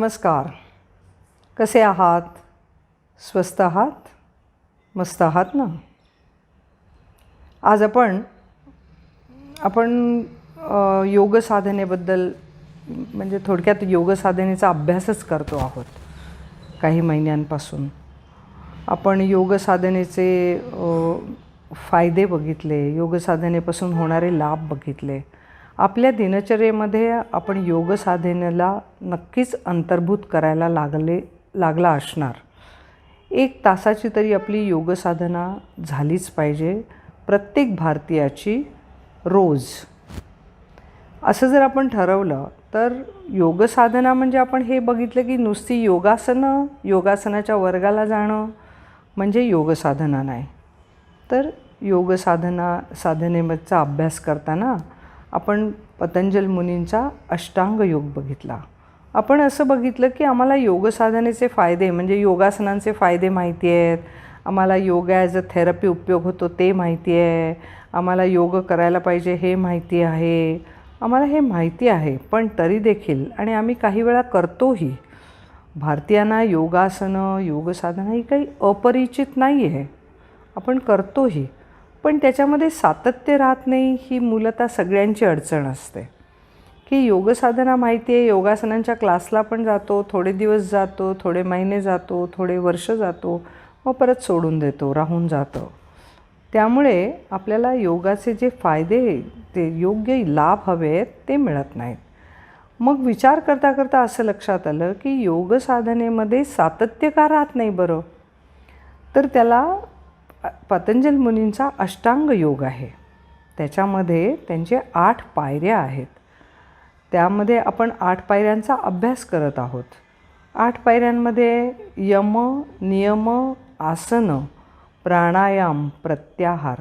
नमस्कार. कसे आहात? स्वस्त आहात? मस्त आहात ना? आज आपण आपण अ, योग साधनेबद्दल म्हणजे थोडक्यात योग साधनेचा अभ्यासच करतो आहोत. काही महिन्यांपासून. आपण योग साधनेचे फायदे बघितले योग साधनेपासून होणारे लाभ बघितले. आपल्या दिनचर्येमध्ये आपण योग साधनेला नक्कीच अंतर्भूत करायला लागले लागला असणार. एक तासाची तरी आपली योग साधना झालीच पाहिजे प्रत्येक भारतीयाची रोज. असं जर आपण ठरवलं तर योग साधना म्हणजे आपण हे बघितलं की नुसती योगासनं योगासनाच्या वर्गाला जाणं म्हणजे योग साधना नाही. तर योग साधना साधनेचा अभ्यास करताना आपण पतंजल मुनींचा अष्टांग योग बघितला. आपण असं बघितलं की आम्हाला योग साधनेचे फायदे म्हणजे योगासनांचे फायदे माहिती आहेत. आम्हाला योग ॲज अ थेरपी उपयोग होतो ते माहिती आहे. आम्हाला योग करायला पाहिजे हे माहिती आहे. आम्हाला हे माहिती आहे पण तरी देखील आणि आम्ही काही वेळा करतोही. भारतीयांना योगासनं योगसाधनं ही काही अपरिचित नाही आहे आपण करतोही. पण त्याच्यामध्ये सातत्य राहत नाही ही मूलतः सगळ्यांची अडचण असते. की योगसाधना माहिती आहे योगासनांच्या क्लासला पण जातो थोडे दिवस जातो थोडे महिने जातो थोडे वर्ष जातो मग परत सोडून देतो राहून जातं. त्यामुळे आपल्याला योगाचे जे फायदे ते योग्य लाभ हवे आहेत ते मिळत नाहीत. मग विचार करता करता असं लक्षात आलं की योग साधनेमध्ये सातत्य का राहत नाही बरं? तर त्याला पतंजल मुनींचा अष्टांग योग आहे. त्याच्यामध्ये त्यांचे आठ पायऱ्या आहेत. त्यामध्ये आपण आठ पायऱ्यांचा अभ्यास करत आहोत. आठ पायऱ्यांमध्ये यम नियम आसनं प्राणायाम प्रत्याहार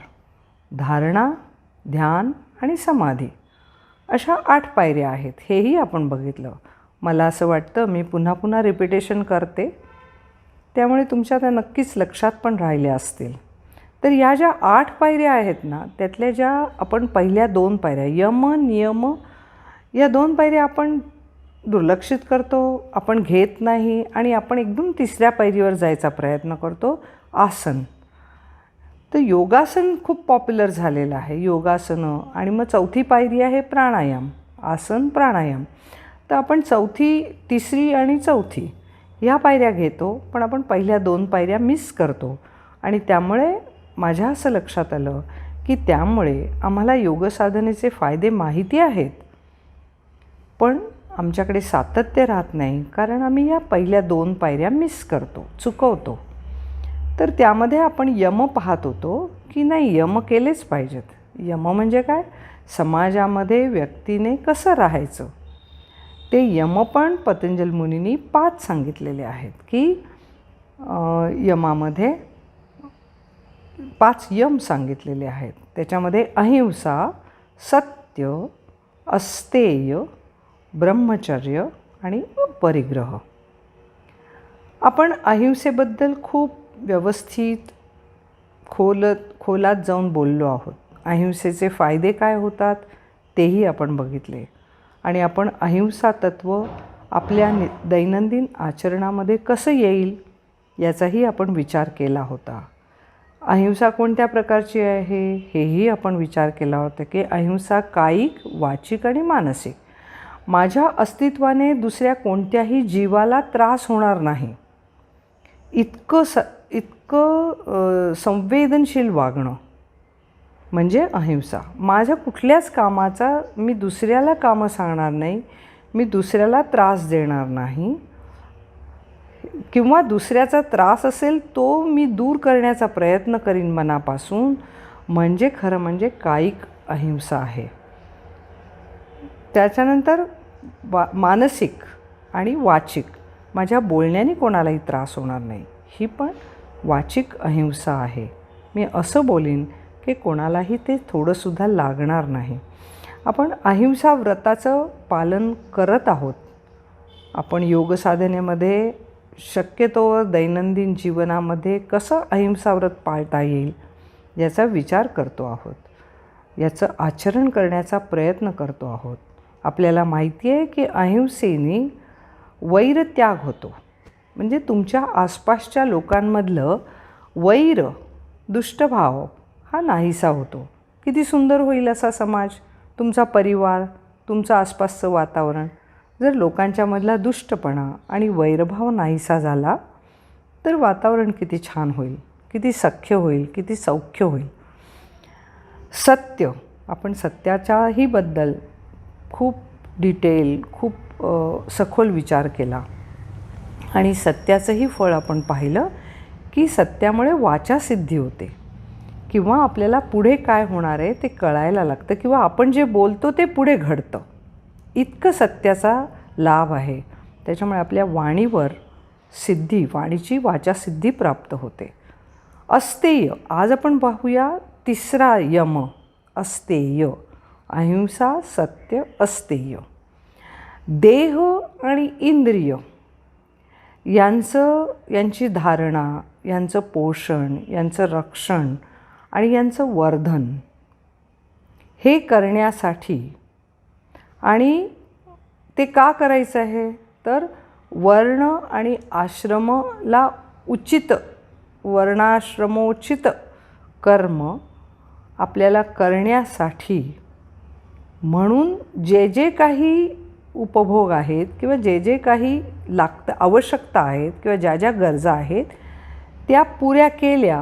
धारणा ध्यान आणि समाधी अशा आठ पायऱ्या आहेत. हेही आपण बघितलं. मला असं वाटतं मी पुन्हा पुन्हा रिपिटेशन करते. त्यामुळे तुमच्या त्या नक्कीच लक्षात पण राहिल्या असतील. तर या ज्या आठ पायऱ्या आहेत ना त्यातल्या ज्या आपण पहिल्या दोन पायऱ्या यम नियम या दोन पायऱ्या आपण दुर्लक्षित करतो आपण घेत नाही आणि आपण एकदम तिसऱ्या पायरीवर जायचा प्रयत्न करतो आसन. तर योगासन खूप पॉप्युलर झालेलं आहे योगासनं. आणि मग चौथी पायरी आहे प्राणायाम आसन प्राणायाम. तर आपण चौथी तिसरी आणि चौथी ह्या पायऱ्या घेतो पण आपण पहिल्या दोन पायऱ्या मिस करतो. आणि त्यामुळे माझ्या असं लक्षात आलं की त्यामुळे आम्हाला योगसाधनेचे फायदे माहिती आहेत. पण आमच्याकडे सातत्य राहत नाही कारण आम्ही या पहिल्या दोन पायऱ्या मिस करतो चुकवतो. तर त्यामध्ये आपण यम पाहत होतो की नाही यम केलेच पाहिजेत. यम म्हणजे काय? समाजामध्ये व्यक्तीने कसं राहायचं? ते यम पण पतंजल मुनींनी पाच सांगितलेले आहेत की यमामध्ये पाच यम सांगितलेले आहेत. त्याच्यामध्ये अहिंसा सत्य अस्तेय ब्रह्मचर्य आणि परिग्रह आपण अहिंसेबद्दल खूप व्यवस्थित खोलत खोलात जाऊन बोललो आहोत. अहिंसेचे फायदे काय होतात तेही आपण बघितले. आणि आपण अहिंसा तत्त्व आपल्या नि दैनंदिन आचरणामध्ये कसं येईल याचाही आपण विचार केला होता. अहिंसा कोणत्या प्रकारची आहे? हेही आपण विचार केला होता की अहिंसा कायिक वाचिक आणि मानसिक. माझ्या अस्तित्वाने दुसऱ्या कोणत्याही जीवाला त्रास होणार नाही. इतकं स इतकं संवेदनशील वागणं म्हणजे अहिंसा. माझ्या कुठल्याच कामाचा मी दुसऱ्याला कामं सांगणार नाही मी दुसऱ्याला त्रास देणार नाही. किंवा दुसऱ्याचा त्रास असेल तो मी दूर करण्याचा प्रयत्न करीन मनापासून. म्हणजे खरं म्हणजे कायिक अहिंसा आहे. त्याच्यानंतर वा मानसिक आणि वाचिक. माझ्या बोलण्याने कोणालाही त्रास होणार नाही. ही पण वाचिक अहिंसा आहे. मी असं बोलीन की कोणालाही ते थोडंसुद्धा लागणार नाही. आपण अहिंसा व्रताचं पालन करत आहोत. आपण योगसाधनेमध्ये शक्यतोवर दैनंदिन जीवनामध्ये कसं अहिंसा व्रत पाळता येईल याचा विचार करतो आहोत. याचं आचरण करण्याचा प्रयत्न करतो आहोत. आपल्याला माहिती आहे की अहिंसेने वैरत्याग होतो. म्हणजे तुमच्या आसपासच्या लोकांमधलं वैर दुष्टभाव हा नाहीसा होतो. किती सुंदर होईल असा समाज. तुमचा परिवार तुमचं आसपासचं वातावरण. जर लोकांच्यामधला दुष्टपणा आणि वैरभाव नाहीसा झाला तर वातावरण किती छान होईल किती सख्य होईल किती सौख्य होईल. सत्य आपण सत्याच्याही बद्दल खूप डिटेल खूप सखोल विचार केला. आणि सत्याचंही फळ आपण पाहिलं की सत्यामुळे वाचासिद्धी होते. किंवा आपल्याला पुढे काय होणार आहे ते कळायला लागतं किंवा आपण जे बोलतो ते पुढे घडतं. इतकं सत्याचा लाभ आहे. त्याच्यामुळे आपल्या वाणीवर सिद्धी वाणीची वाचासिद्धी प्राप्त होते. अस्तेय आज आपण पाहूया तिसरा यम अस्तेय. अहिंसा सत्य अस्तेय. देह आणि इंद्रिय यांचं यांची धारणा यांचं पोषण यांचं रक्षण आणि यांचं वर्धन हे करण्यासाठी आणि ते का करायचं आहे? तर वर्ण आणि आश्रमला उचित वर्णाश्रमोचित कर्म आपल्याला करण्यासाठी म्हणून जे जे काही उपभोग आहेत किंवा जे जे काही लागतं आवश्यकता आहेत किंवा ज्या ज्या गरजा आहेत त्या पुऱ्या केल्या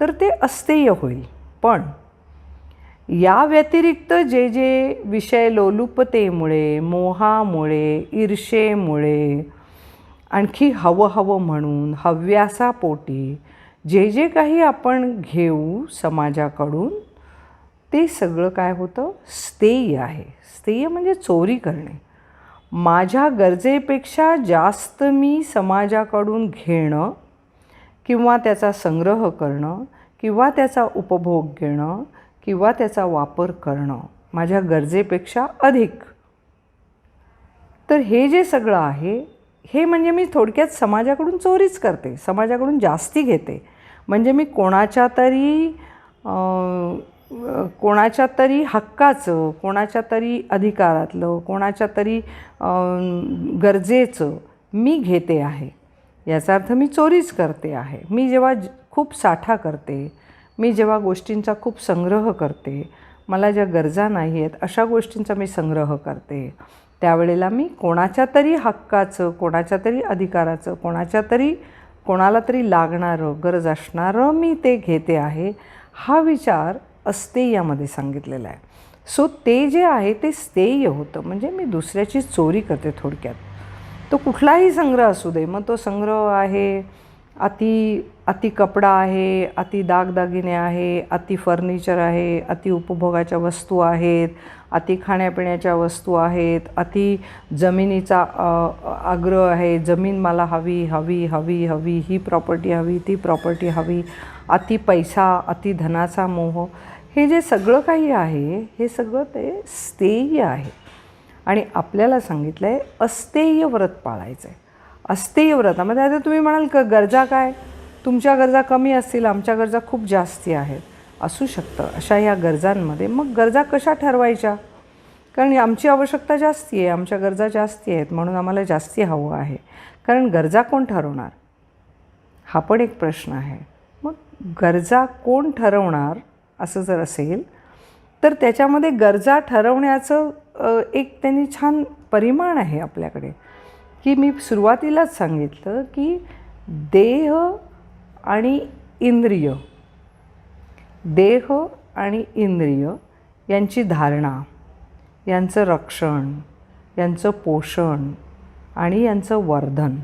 तर ते अस्तेय होईल. पण या व्यतिरिक्त जे जे विषय लोलुपतेमुळे मोहामुळे ईर्षेमुळे आणखी हवं हवं म्हणून हव्यासापोटी जे जे काही आपण घेऊ समाजाकडून ते सगळं काय होतं? स्तेय आहे. स्तेय म्हणजे चोरी करणे. माझ्या गरजेपेक्षा जास्त मी समाजाकडून घेणं किंवा त्याचा संग्रह करणं किंवा त्याचा उपभोग घेणं किंवा त्याचा वापर करणं माझ्या गरजेपेक्षा अधिक. तर हे जे सगळं आहे हे म्हणजे मी थोडक्यात समाजाकडून चोरीच करते समाजाकडून जास्ती घेते. म्हणजे मी कोणाच्या तरी कोणाच्या तरी हक्काचं कोणाच्या तरी अधिकारातलं कोणाच्या तरी गरजेचं मी घेते आहे. याचा अर्थ मी चोरीच करते आहे. मी जेव्हा खूप साठा करते मी जेव्हा गोष्टींचा खूप संग्रह करते मला ज्या गरजा नाही आहेत अशा गोष्टींचा मी संग्रह करते. त्यावेळेला मी कोणाच्या तरी हक्काचं कोणाच्या तरी अधिकाराचं कोणाच्या तरी कोणाला तरी लागणारं गरज असणारं मी ते घेते आहे हा विचार अस्तेयामध्ये सांगितलेला आहे. सो ते जे आहे ते स्थेय होतं. म्हणजे मी दुसऱ्याची चोरी करते थोडक्यात. तो कुठलाही संग्रह असू दे मग तो संग्रह आहे अति अति कपडा आहे अति दागदागिने आहे अति फर्निचर आहे अति उपभोगाच्या वस्तू आहेत अति खाण्यापिण्याच्या वस्तू आहेत अति जमिनीचा आग्रह आहे जमीन मला हवी हवी हवी हवी ही प्रॉपर्टी हवी ती प्रॉपर्टी हवी अति पैसा अति धनाचा मोह. हे जे सगळं काही आहे हे सगळं ते स्थेय आहे. आणि आपल्याला सांगितलं आहे अस्तेय व्रत पाळायचं आहे अस्तेय मग त्यात तुम्ही म्हणाल का गरजा काय? तुमच्या गरजा कमी असतील आमच्या गरजा खूप जास्ती आहेत. असू शकतं. अशा ह्या गरजांमध्ये मग गरजा कशा ठरवायच्या? कारण आमची आवश्यकता जास्ती आहे आमच्या गरजा जास्ती आहेत म्हणून आम्हाला जास्ती हवं आहे. कारण गरजा कोण ठरवणार? हा पण एक प्रश्न आहे. मग गरजा कोण ठरवणार असं जर असेल तर त्याच्यामध्ये गरजा ठरवण्याचं एक त्यांनी छान परिमाण आहे आपल्याकडे. की मी सुरुवातीलाच सांगितलं की देह आणि इंद्रिय देह आणि इंद्रिय यांची धारणा यांचं रक्षण यांचं पोषण आणि यांचं वर्धन.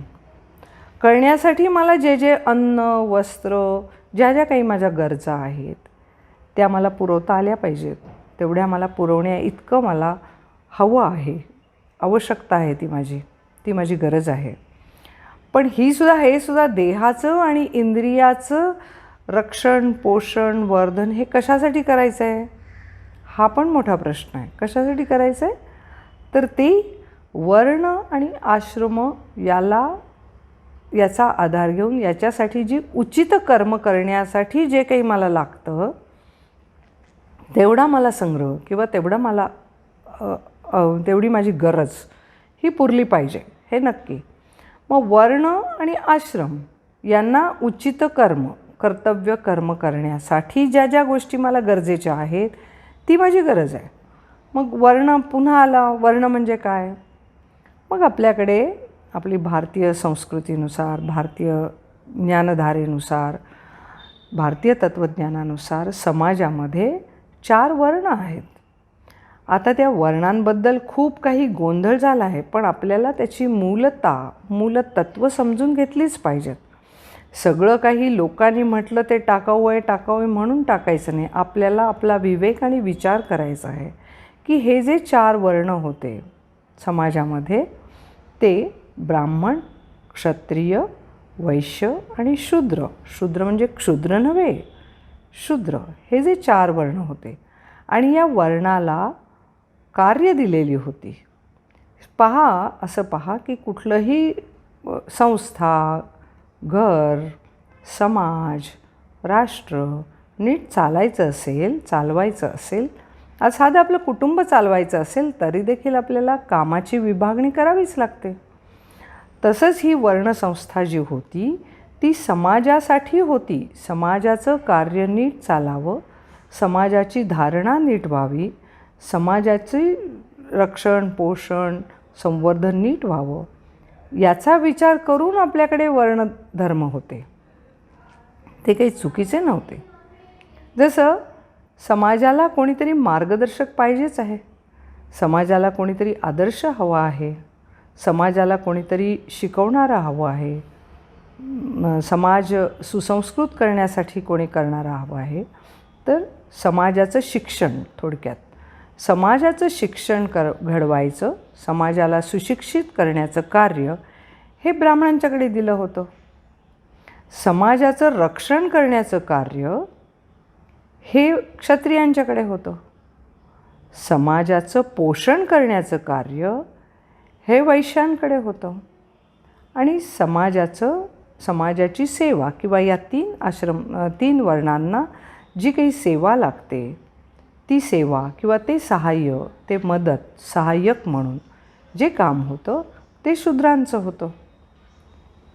करण्यासाठी मला जे जे अन्न वस्त्र ज्या ज्या काही माझ्या गरजा आहेत त्या मला पुरवता आल्या पाहिजेत. तेवढ्या मला पुरवण्या इतकं मला हवं आहे आवश्यकता आहे ती माझी. ती माझी गरज आहे. पण ही सुद्धा हे सुद्धा देहाचं आणि इंद्रियाचं रक्षण पोषण वर्धन हे कशासाठी करायचं आहे हा पण मोठा प्रश्न आहे. कशासाठी करायचं आहे तर ते वर्ण आणि आश्रम याला याचा आधार घेऊन याच्यासाठी जी उचित कर्म करण्यासाठी जे काही मला लागतं तेवढा मला संग्रह किंवा तेवढा मला तेवढी माझी गरज ही पुरली पाहिजे. हे नक्की. मग वर्ण आणि आश्रम यांना उचित कर्म कर्तव्य कर्म करण्यासाठी ज्या ज्या गोष्टी मला गरजेच्या आहेत ती माझी गरज आहे. मग वर्ण पुन्हा आला. वर्ण म्हणजे काय? मग आपल्याकडे आपली भारतीय संस्कृतीनुसार भारतीय ज्ञानधारेनुसार भारतीय तत्त्वज्ञानानुसार समाजामध्ये चार वर्ण आहेत. आता त्या वर्णांबद्दल खूप काही गोंधळ झाला आहे पण आपल्याला त्याची मूलता मूलतत्व समजून घेतलीच पाहिजेत. सगळं काही लोकांनी म्हटलं ते टाकाऊ आहे टाकाऊ आहे म्हणून टाकायचं नाही. आपल्याला आपला विवेक आणि विचार करायचा आहे की हे जे चार वर्ण होते समाजामध्ये ते ब्राह्मण क्षत्रिय वैश्य आणि शूद्र. शूद्र म्हणजे क्षुद्र नव्हे शूद्र. हे जे चार वर्ण होते. आणि या वर्णाला कार्य दिलेली होती. पहा असं पहा की कुठलंही संस्था घर समाज राष्ट्र नीट चालायचं असेल चालवायचं असेल आज साधं आपलं कुटुंब चालवायचं असेल तरी देखील आपल्याला कामाची विभागणी करावीच लागते. तसंच ही वर्णसंस्था जी होती ती समाजासाठी होती. समाजाचं कार्य नीट चालावं समाजाची धारणा नीट व्हावी समाजाचे रक्षण पोषण संवर्धन नीट व्हावं याचा विचार करून आपल्याकडे वर्णधर्म होते. ते काही चुकीचे नव्हते. जसं समाजाला कोणीतरी मार्गदर्शक पाहिजेच आहे. समाजाला कोणीतरी आदर्श हवा आहे. समाजाला कोणीतरी शिकवणारा हवं आहे. समाज सुसंस्कृत करण्यासाठी कोणी करणारा हवं आहे. तर समाजाचं शिक्षण थोडक्यात. समाजाचं शिक्षण कर घडवायचं समाजाला सुशिक्षित करण्याचं कार्य हे ब्राह्मणांच्याकडे दिलं होतं. समाजाचं रक्षण करण्याचं कार्य हे क्षत्रियांच्याकडे होतं. समाजाचं पोषण करण्याचं कार्य हे वैश्यांकडे होतं. आणि समाजाचं समाजाची सेवा किंवा या तीन आश्रम तीन वर्णांना जी काही सेवा लागते ती सेवा किंवा ते सहाय्य ते मदत सहाय्यक म्हणून जे काम होतं ते शूद्रांचं होतं.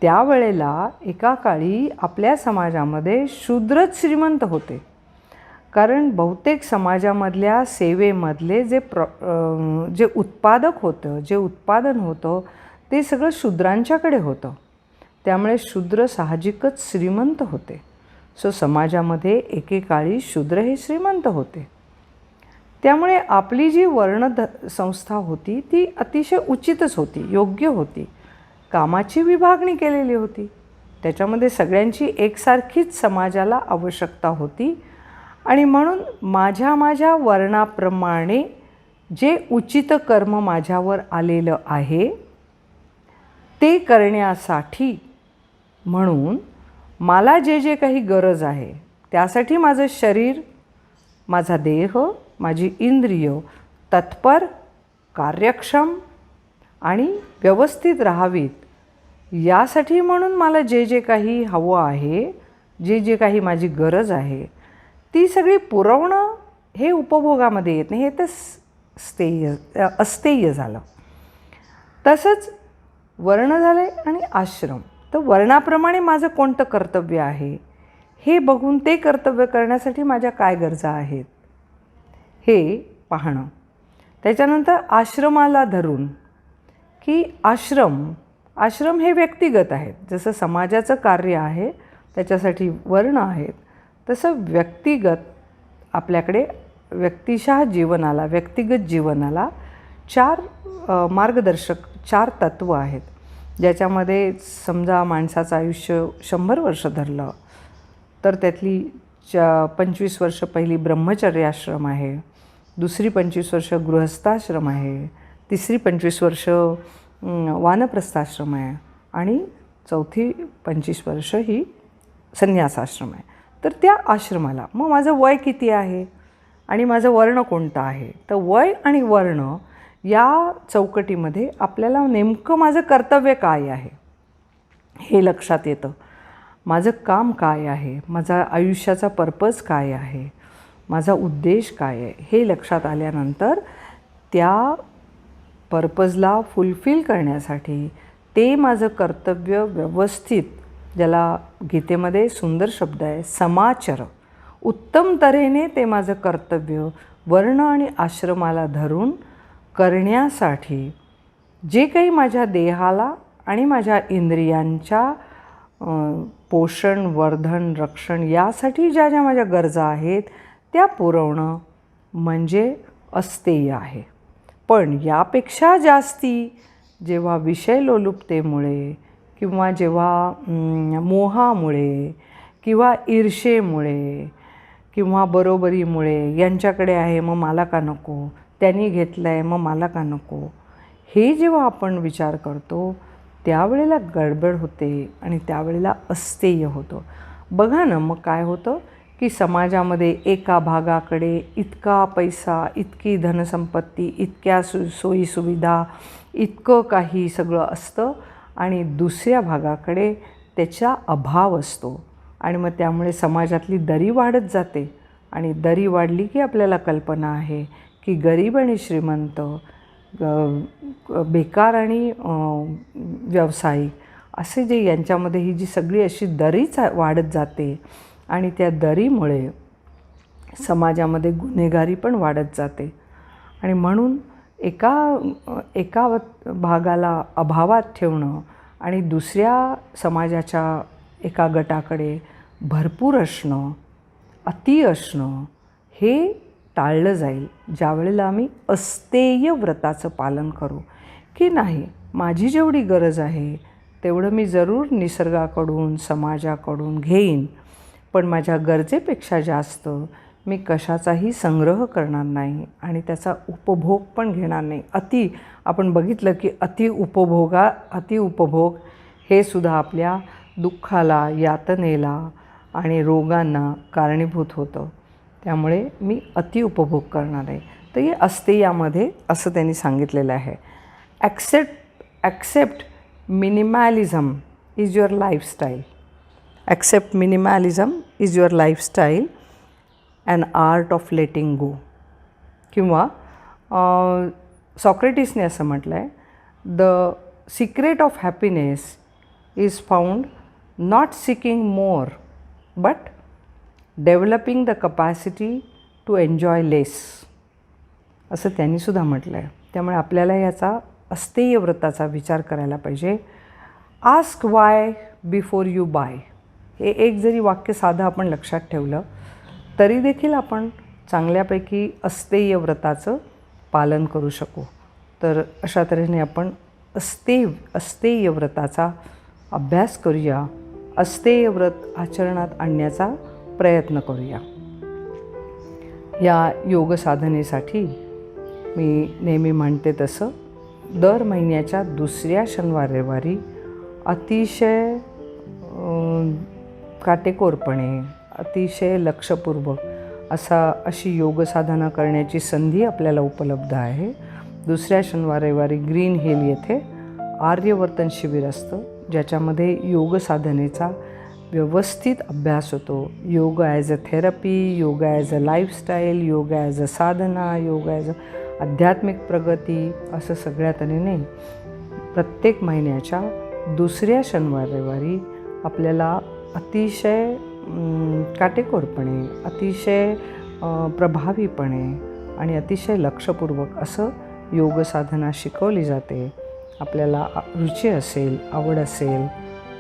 त्यावेळेला एका काळी आपल्या समाजामध्ये शूद्रच श्रीमंत होते. कारण बहुतेक समाजामधल्या सेवेमधले जे प्र जे उत्पादक होतं जे उत्पादन होतं ते सगळं शूद्रांच्याकडे होतं. त्यामुळे शूद्र साहजिकच श्रीमंत होते. सो समाजामध्ये एकेकाळी शूद्र हे श्रीमंत होते. त्यामुळे आपली जी वर्ण ध संस्था होती ती अतिशय उचितच होती योग्य होती. कामाची विभागणी केलेली होती. त्याच्यामध्ये सगळ्यांची एकसारखीच समाजाला आवश्यकता होती. आणि म्हणून माझ्या माझ्या वर्णाप्रमाणे जे उचित कर्म माझ्यावर आलेलं आहे ते करण्यासाठी म्हणून मला जे जे काही गरज आहे त्यासाठी माझं शरीर माझा देह माझी इंद्रिय तत्पर कार्यक्षम आणि व्यवस्थित राहावीत. यासाठी म्हणून मला जे जे काही हवं आहे जे जे काही माझी गरज आहे ती सगळी पुरवणं हे उपभोगामध्ये येत नाही हे तर स्थेय अस्तेय झालं. तसंच वर्ण झालं आहे आणि आश्रम. तर वर्णाप्रमाणे माझं कोणतं कर्तव्य आहे हे बघून ते कर्तव्य करण्यासाठी माझ्या काय गरजा आहेत? हे पाहणं. त्याच्यानंतर आश्रमाला धरून की आश्रम आश्रम हे व्यक्तिगत आहेत. जसं समाजाचं कार्य आहे त्याच्यासाठी वर्ण आहेत तसं व्यक्तिगत आपल्याकडे व्यक्तिशः जीवनाला व्यक्तिगत जीवनाला चार मार्गदर्शक चार तत्त्व आहेत. ज्याच्यामध्ये समजा माणसाचं आयुष्य शंभर वर्ष धरलं तर त्यातली च्या पंचवीस वर्ष पहिली ब्रह्मचर्याश्रम आहे. दुसरी पंचवीस वर्ष गृहस्थाश्रम आहे. तिसरी पंचवीस वर्ष वानप्रस्थाश्रम आहे. आणि चौथी पंचवीस वर्ष ही संन्यासाश्रम आहे. तर त्या आश्रमाला मग माझं वय किती आहे? आणि माझं वर्ण कोणतं आहे? तर वय आणि वर्ण या चौकटीमध्ये आपल्याला नेमकं माझं कर्तव्य काय आहे? हे लक्षात येतं. माझं काम काय आहे? माझा आयुष्याचा पर्पज काय आहे? माझा उद्देश काय आहे? हे लक्षात आल्यानंतर त्या पर्पजला फुलफिल करण्यासाठी ते माझं कर्तव्य व्यवस्थित ज्याला गीतेमध्ये सुंदर शब्द आहे समाचर. उत्तम तऱ्हेने ते माझं कर्तव्य वर्ण आणि आश्रमाला धरून करण्यासाठी जे काही माझ्या देहाला आणि माझ्या इंद्रियांच्या पोषण वर्धन रक्षण यासाठी ज्या ज्या माझ्या गरजा आहेत त्या पुरवणं म्हणजे अस्तेय आहे. पण यापेक्षा जास्ती जेव्हा विषय लोलुपतेमुळे किंवा जेव्हा मोहामुळे किंवा ईर्षेमुळे किंवा बरोबरीमुळे यांच्याकडे आहे मग मला का नको? त्यांनी घेतलं आहे मग मला का नको? हे जेव्हा आपण विचार करतो त्यावेळेला गडबड होते आणि त्यावेळेला अस्तेय होतं. बघा ना मग काय होतं की समाजामध्ये एका भागाकडे इतका पैसा इतकी धनसंपत्ती इतक्या सु सोयीसुविधा इतकं काही सगळं असतं आणि दुसऱ्या भागाकडे त्याचा अभाव असतो. आणि मग त्यामुळे समाजातली दरी वाढत जाते आणि दरी वाढली की आपल्याला कल्पना आहे की गरीब आणि श्रीमंत बेकार आणि व्यावसायिक असे जे यांच्यामध्ये ही जी सगळी अशी दरीच वाढत जाते आणि त्या दरीमुळे समाजामध्ये गुन्हेगारी पण वाढत जाते. आणि म्हणून एका एका भागाला अभावात ठेवणं आणि दुसऱ्या समाजाच्या एका गटाकडे भरपूर असणं अति असणं हे टाळलं जाईल. ज्यावेळेला आम्ही अस्तेय व्रताचं पालन करू. की नाही माझी जेवढी गरज आहे तेवढं मी जरूर निसर्गाकडून समाजाकडून घेईन. पण माझ्या गरजेपेक्षा जास्त मी कशाचाही संग्रह करणार नाही आणि त्याचा उपभोग पण घेणार नाही. अति आपण बघितलं की अति उपभोगा अति उपभोग हे सुद्धा आपल्या दुःखाला यातनेला आणि रोगांना कारणीभूत होतं. त्यामुळे मी अति उपभोग करणार आहे. तर हे असते यामध्ये असं त्यांनी सांगितलेलं आहे. Accept accept minimalism is your lifestyle accept minimalism is your lifestyle and art of letting go किंवा सॉक्रेटिसने असं म्हटलं आहे the secret of happiness is found not seeking more but developing the capacity to enjoy less असं त्यांनीसुद्धा म्हटलं आहे त्यामुळे आपल्याला याचा अस्तेय व्रताचा विचार करायला पाहिजे. Ask why before you buy हे एक जरी वाक्य साधं आपण लक्षात ठेवलं तरी देखील आपण चांगल्यापैकी अस्तेय व्रताचं पालन करू शकू. तर अशा तऱ्हेने आपण अस्तेय अस्तेय व्रताचा अभ्यास करूया. अस्तेय व्रत आचरणात आणण्याचा प्रयत्न करूया. या योग साधनेसाठी मी नेहमी म्हणते तसं दर महिन्याच्या दुसऱ्या शनिवार रविवारी अतिशय काटेकोरपणे अतिशय लक्षपूर्वक असा अशी योग साधना करण्याची संधी आपल्याला उपलब्ध आहे. दुसऱ्या शनिवार रविवारी ग्रीन हिल येथे आर्यवर्तन शिबिर असतं ज्याच्यामध्ये योग साधनेचा व्यवस्थित अभ्यास होतो. Yoga as a therapy yoga as a lifestyle yoga as a sadhana yoga as a आध्यात्मिक प्रगती असं सगळ्यात नाही प्रत्येक महिन्याच्या दुसऱ्या शनिवार रविवारी आपल्याला अतिशय काटेकोरपणे अतिशय प्रभावीपणे आणि अतिशय लक्षपूर्वक असं योग साधना शिकवली जाते. आपल्याला रुची असेल आवड असेल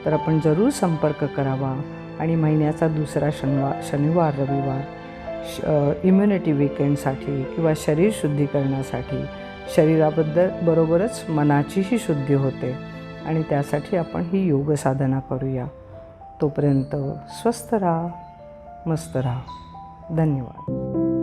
तर आपण जरूर संपर्क करावा. आणि महिन्याचा दुसरा शनिवार शनिवार रविवार श इम्युनिटी विकेंडसाठी किंवा शरीर शुद्धीकरणासाठी शरीराबद्दल बरोबरच मनाचीही शुद्धी होते. आणि त्यासाठी आपण ही योग साधना करूया. तोपर्यंत स्वस्थ राहा मस्त राहा. धन्यवाद.